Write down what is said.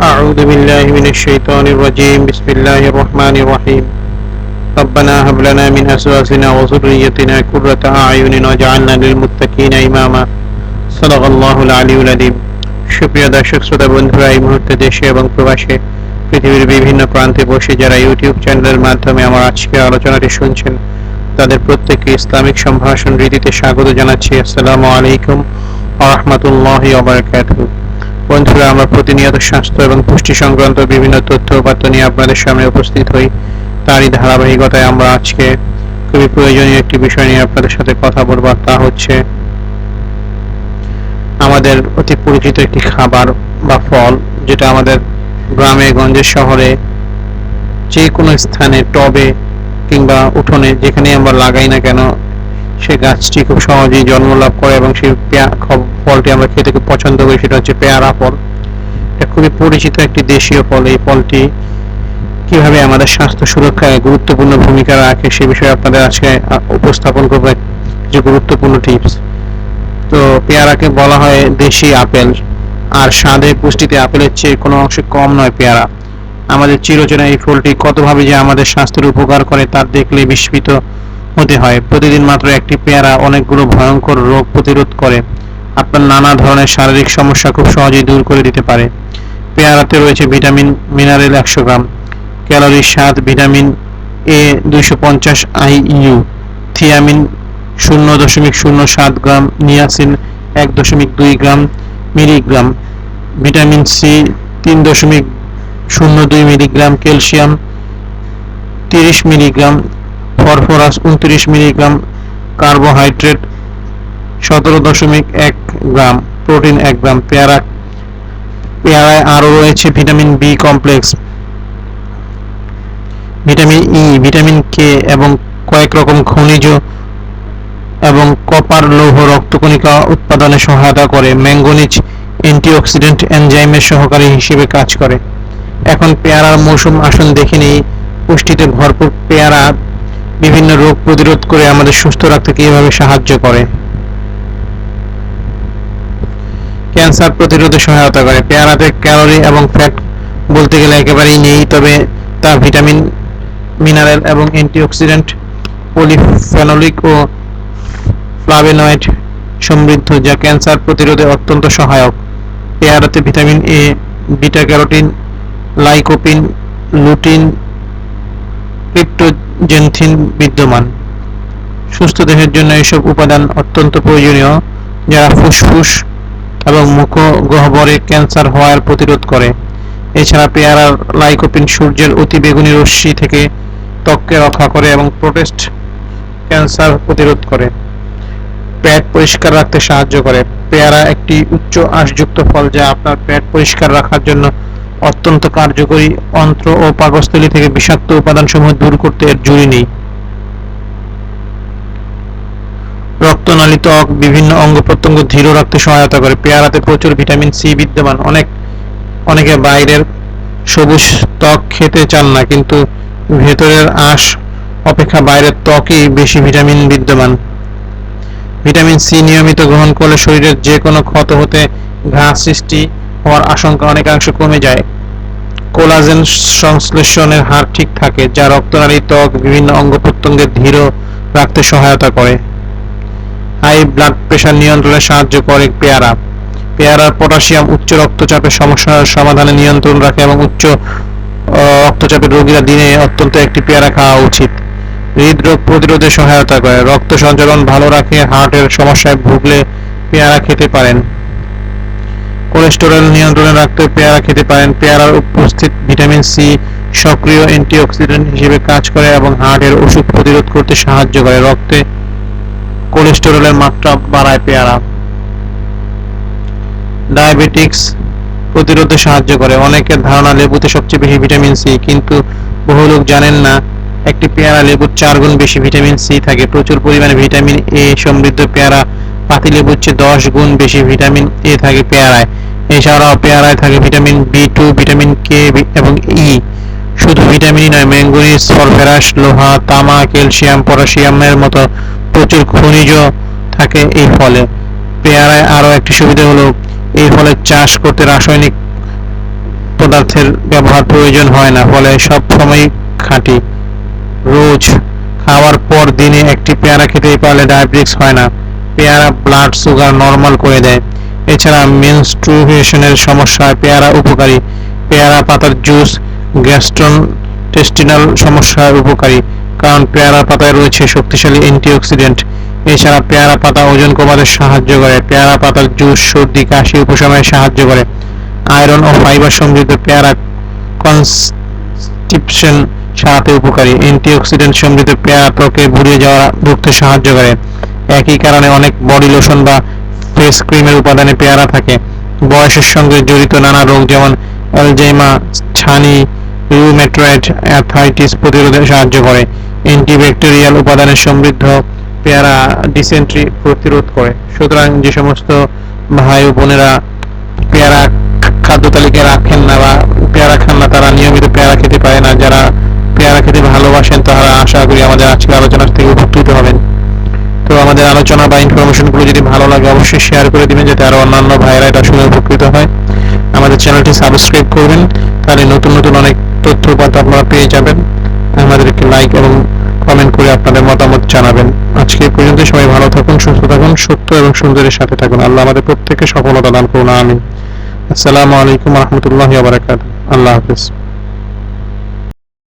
أعوذ بالله من الشيطان الرجيم بسم الله الرحمن الرحيم ربنا هب لنا من أزواجنا وذريتنا قرة أعين واجعلنا للمتقين إماما صدق الله العلي العظيم সুপ্রিয় দর্শক শ্রোতা বন্ধুরা এই মুহূর্তে দেশে এবং প্রবাসে পৃথিবীর বিভিন্ন প্রান্তে বসে যারা ইউটিউব চ্যানেলের মাধ্যমে আমার আজকের আলোচনাটি শুনছেন তাদের প্রত্যেককে ইসলামিক সম্ভাষণ রীতিতে স্বাগত জানাচ্ছি আসসালামু আলাইকুম আহমতুল্লাহ ওবরাকাতুহু বন্ধুরা, আমরা প্রতিনিয়ত স্বাস্থ্য এবং পুষ্টি সংক্রান্ত বিভিন্ন তথ্য উপাত্ত নিয়ে আপনাদের সামনে উপস্থিত হই। তারই ধারাবাহিকতায় আমরা আজকে খুবই প্রয়োজনীয় একটি বিষয় নিয়ে আপনাদের সাথে কথা বলব, তা হচ্ছে আমাদের অতি পরিচিত একটি খাবার বা ফল, যেটা আমাদের গ্রামে গঞ্জে শহরে যে কোনো স্থানে, টবে কিংবা উঠোনে যেখানে আমরা লাগাই না কেন সে গাছটি খুব সহজেই জন্ম লাভ করে এবং সেই ফলটি আমরা খেতে খুব পছন্দ করি, সেটা হচ্ছে পেয়ারা ফল। এটা খুবই পরিচিত একটি দেশীয় ফল। এই ফলটি কীভাবে আমাদের স্বাস্থ্য সুরক্ষায় গুরুত্বপূর্ণ ভূমিকা রাখে সে বিষয়ে আপনাদের আজকে উপস্থাপন করব কিছু গুরুত্বপূর্ণ টিপস। তো পেয়ারাকে বলা হয় দেশি আপেল। আর স্বাদে পুষ্টিতে আপেলের চেয়ে কোনো অংশে কম নয় পেয়ারা। আমাদের চিরচেনা এই ফলটি কতভাবে যে আমাদের স্বাস্থ্যের উপকার করে তা দেখলে বিস্মিত হতে হয়। প্রতিদিন মাত্র একটি পেয়ারা অনেকগুলো ভয়ঙ্কর রোগ প্রতিরোধ করে। আপনার নানা ধরনের শারীরিক সমস্যা খুব সহজেই দূর করে দিতে পারে। পেয়ারাতে রয়েছে ভিটামিন, মিনারেল একশো গ্রাম, ক্যালোরি সাত, ভিটামিন এ দুইশো পঞ্চাশ আইইউ থিয়ামিন শূন্য দশমিক শূন্য সাত গ্রাম, নিয়াসিন এক দশমিক দুই গ্রাম, মিলিগ্রাম, ভিটামিন সি তিন দশমিক শূন্য দুই মিলিগ্রাম, ক্যালসিয়াম তিরিশ মিলিগ্রাম ফসফরাস উনত্রিশ মিলিগ্রাম কার্বোহাইড্রেট, সতেরো দশমিক এক গ্রাম প্রোটিন এক গ্রাম পেয়ারা। পেয়ারায় আরও রয়েছে vitamin B complex, vitamin E, vitamin K এবং কয়েক রকম খনিজ এবং কপার লৌহ রক্তকণিকা উৎপাদনে সহায়তা করে। ম্যাঙ্গনিজ অ্যান্টিঅক্সিডেন্ট এনজাইমের সহকারী হিসেবে কাজ করে। এখন পেয়ারার মৌসুম আসুন দেখে নিই। পুষ্টিতে ভরপুর পেয়ারা বিভিন্ন রোগ প্রতিরোধ করে আমাদের সুস্থ রাখতে কীভাবে সাহায্য করে। ক্যান্সার প্রতিরোধে সহায়তা করে। পেয়ারাতে ক্যালোরি এবং ফ্যাট বলতে গেলে একেবারেই নেই, তবে তা ভিটামিন, মিনারেল এবং অ্যান্টিঅক্সিডেন্ট, পলিফেনোলিক ও ফ্লাভোনয়েড সমৃদ্ধ, যা ক্যান্সার প্রতিরোধে অত্যন্ত সহায়ক। পেয়ারাতে vitamin A, beta carotene, lycopene, lutein cryptoxanthin বিদ্যমান। সুস্থ দেহের জন্য এসব উপাদান অত্যন্ত প্রয়োজনীয়, যারা ফুসফুস এবং মুখ গহ্বরে ক্যান্সার হওয়ার প্রতিরোধ করে। এছাড়া পেয়ারার লাইকোপিন সূর্যের অতি বেগুনি রশ্মি থেকে ত্বককে রক্ষা করে এবং প্রোটেস্ট ক্যান্সার প্রতিরোধ করে। পেট পরিষ্কার রাখতে সাহায্য করে। পেয়ারা একটি উচ্চ আঁশযুক্ত ফল যা আপনার পেট পরিষ্কার রাখার জন্য অত্যন্ত কার্যকরী অন্ত্র ও পাকস্থলী থেকে বিষাক্ত উপাদানসমূহ দূর করতে এর জুড়ি নেই। রক্তনালী ত্বক বিভিন্ন অঙ্গ প্রত্যঙ্গ ধীর রাখতে সহায়তা করে। পেয়ারাতে প্রচুর ভিটামিন সি বিদ্যমান। অনেক, অনেকে বাইরের সবুজ ত্বক খেতে চান না, কিন্তু ভেতরের আঁশ অপেক্ষা বাইরের ত্বকই বেশি ভিটামিন বিদ্যমান। ভিটামিন সি নিয়মিত গ্রহণ করলে শরীরের যে কোনো ক্ষত হতে, ঘা সৃষ্টি হওয়ার আশঙ্কা অনেকাংশ কমে যায়। কোলাজেন সংশ্লেষণের হার ঠিক থাকে, যা রক্তনালী ত্বক, বিভিন্ন অঙ্গ প্রত্যঙ্গের ধীর রাখতে সহায়তা করে। হাই ব্লাড প্রেশার নিয়ন্ত্রণে সাহায্য করে পেয়ারা। পেয়ারার পটাশিয়াম উচ্চ রক্তচাপের সমস্যার সমাধানে নিয়ন্ত্রণ রাখে এবং উচ্চ রক্তচাপের রোগীরা দিনে অত্যন্ত একটি পেয়ারা খাওয়া উচিত। হৃদরোগ প্রতিরোধে সহায়তা করে। রক্ত সঞ্চালন ভালো রাখে, হার্টের সমস্যায় ভুগলে পেয়ারা খেতে পারেন। কোলেস্টেরল নিয়ন্ত্রণে রাখতে পেয়ারা খেতে পারেন। পেয়ারার উপস্থিত ভিটামিন সি সক্রিয় অ্যান্টিঅক্সিডেন্ট হিসেবে কাজ করে এবং হার্টের অসুখ প্রতিরোধ করতে সাহায্য করে। রক্তে কোলেস্টেরলের মাত্রা বাড়ায় পেয়ারা। ডায়াবেটিক্স প্রতিরোধে সাহায্য করে। অনেকের ধারণা, লেবুতে সবচেয়ে বেশি ভিটামিন সি, কিন্তু বহু লোক জানেন না, একটি পেয়ারা লেবুর চার গুণ বেশি ভিটামিন সি থাকে। প্রচুর পরিমাণে ভিটামিন এ সমৃদ্ধ পেয়ারা পাতি লেবুর চেয়ে দশ গুণ বেশি ভিটামিন এ থাকে পেয়ারায়। এছাড়াও পেয়ারায় থাকে vitamin B two, vitamin K এবং ই। শুধু ভিটামিনই নয়, ম্যাঙ্গোনিজ ফসফরাস লোহা, তামা, ক্যালসিয়াম, পটাশিয়ামের মতো প্রচুর খনিজ থাকে এই ফলে। পেয়ারায় আরও একটি সুবিধা হলো, এই ফলে চাষ করতে রাসায়নিক পদার্থের ব্যবহার প্রয়োজন হয় না, ফলে সব সময় খাঁটি। রোজ খাওয়ার পর দিনে একটি পেয়ারা খেতেই পারলে ডায়াবেটিস হয় না। পেয়ারা ব্লাড সুগার নর্মাল করে দেয়। এছাড়া মেনস্ট্রুয়েশনের সমস্যায় পেয়ারা উপকারী। পেয়ারা পাতার জুস গ্যাস্ট্রন টেস্টিনাল সমস্যায় উপকারী। কারণ পেয়ারা পাতায় রয়েছে শক্তিশালী অ্যান্টিঅক্সিডেন্ট এছাড়া পেয়ারা পাতা ওজন কমাতে সাহায্য করে। পেয়ারা পাতার জুস সর্দি, কাশি উপশমে সাহায্য করে। আয়রন ও ফাইবার সমৃদ্ধ পেয়ারা কনস্টিপশন সারাতে উপকারী। অ্যান্টিঅক্সিডেন্ট সমৃদ্ধ পেয়ারা ত্বকে ভুলিয়ে যাওয়া রুখতে সাহায্য করে। একই কারণে অনেক বডি লোশন বা ফেস ক্রিমের উপাদানে পেয়ারা থাকে। বয়সের সঙ্গে জড়িত নানা রোগ যেমন অ্যালজাইমা ছানি রিউমেটয়েড অ্যাথাইটিস প্রতিরোধে সাহায্য করে। অ্যান্টিব্যাকটেরিয়াল উপাদানে সমৃদ্ধ পেয়ারা ডিসেন্ট্রি প্রতিরোধ করে। সুতরাং যে সমস্ত ভাই বোনেরা পেয়ারা খাদ্য তালিকায় রাখেন না বা পেয়ারা খান না, তারা নিয়মিত পেয়ারা খেতে পারে না। যারা পেয়ারা খেতে ভালোবাসেন, তারা আশা করি আমাদের আজকের আলোচনা থেকে উপকৃত হবেন। তো আমাদের আলোচনা বা ইনফরমেশনগুলো যদি ভালো লাগে, অবশ্যই শেয়ার করে দিবেন যাতে আরও অন্যান্য ভাইরা এটা শুনে উপকৃত হয়। আমাদের চ্যানেলটি সাবস্ক্রাইব করবেন, তাহলে নতুন নতুন অনেক তথ্য উপাত্ত আপনারা পেয়ে যাবেন। আমাদেরকে লাইক এবং কমেন্ট করে আপনাদের মতামত জানাবেন। আজকে পর্যন্ত সবাই ভালো থাকুন, সুস্থ থাকুন, সত্য এবং সুন্দরের সাথে থাকুন। আল্লাহ আমাদের প্রত্যেককে সফলতা দান করুন, আমিন। আসসালামু আলাইকুম রহমতুল্লাহ বারাকাত আল্লাহ হাফিজ।